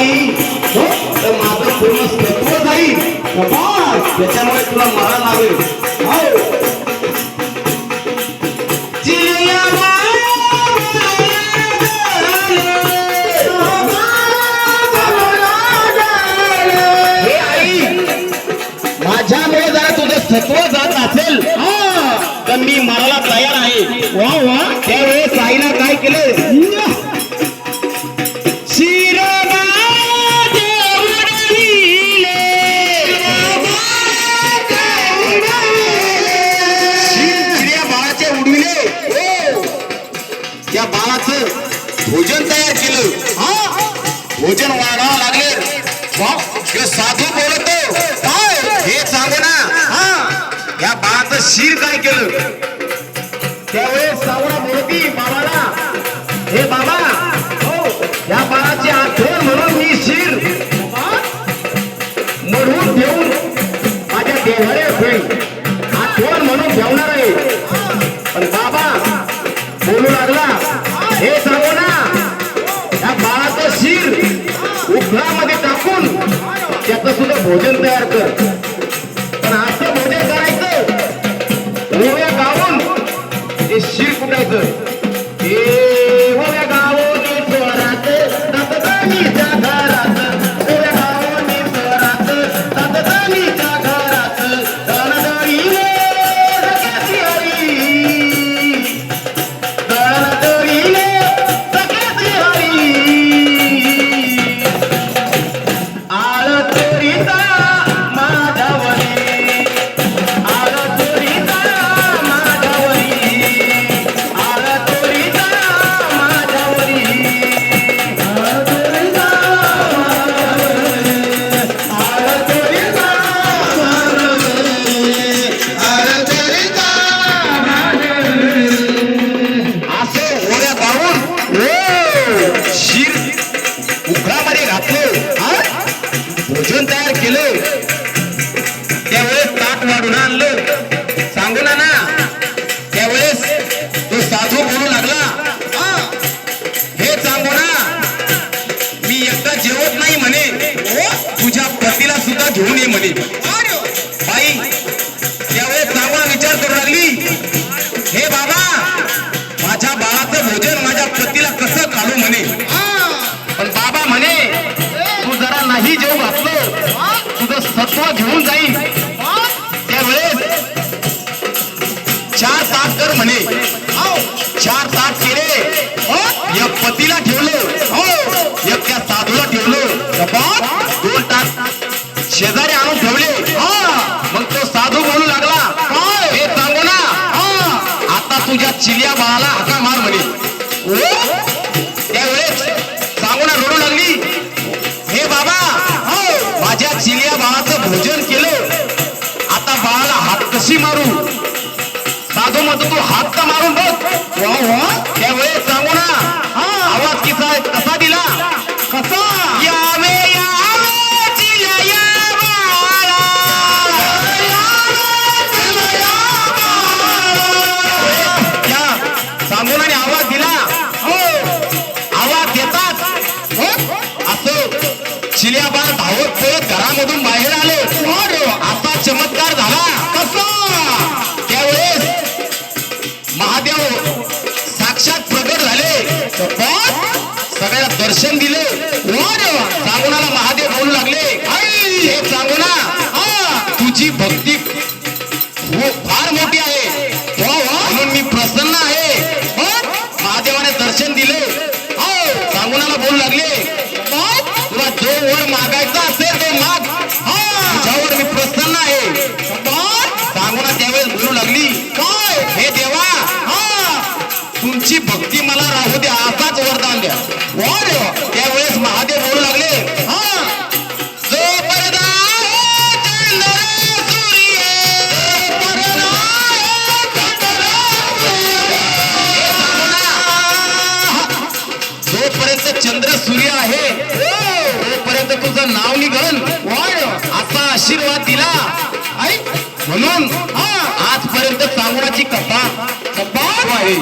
तर माझं पूर्ण जाईल त्याच्यामुळे तुला मला लागेल हो. माझ्यामुळे तुझं जात असेल. तर मी मरायला तयार आहे. वा वा. त्यावेळेस आईनं काय केलं साधू बोलतो. काय? हे सांगू ना. हा. या बाळाचं शिर काय केलं? त्यावेळेस सावळा बोलती बाबाला हे बाबा हो या बाळाची आठवण म्हणून मी शिर मरून ठेवून माझ्या देवारे होईल आठवण म्हणून ठेवणार आहे. पण बाबा बोलू लागला. हे सांगू ना भोजन तयार कर. पण असं भोजन करायचं. ओव्या गावून ते शिर कुटायचं त्यावेळेस ताट वाढून आणलं. सांगू ना ना. त्यावेळेस तो साधू बोलू लागला हे सांगू ना. मी एकदा जेवत नाही म्हणे. हो, तुझ्या पतीला सुद्धा घेऊन ये म्हणे. भोजन केलं आता बाळाला हात कशी मारू? साधू म्हणतो तू हात का मारून बघ. त्यावेळेस सांगून दर्शन दिले. सांगुणाला महादेव बोलू लागले. हे सांगुना तुझी भक्ती हो, फार मोठी आहे. म्हणून मी प्रसन्न आहे. हो. महादेवाने दर्शन दिले. हो सांगुणाला बोलू लागले. तुला जो वर मागायचा आशीर्वाद दिला म्हणून आजपर्यंत सांगण्याची कथा कथा आहे.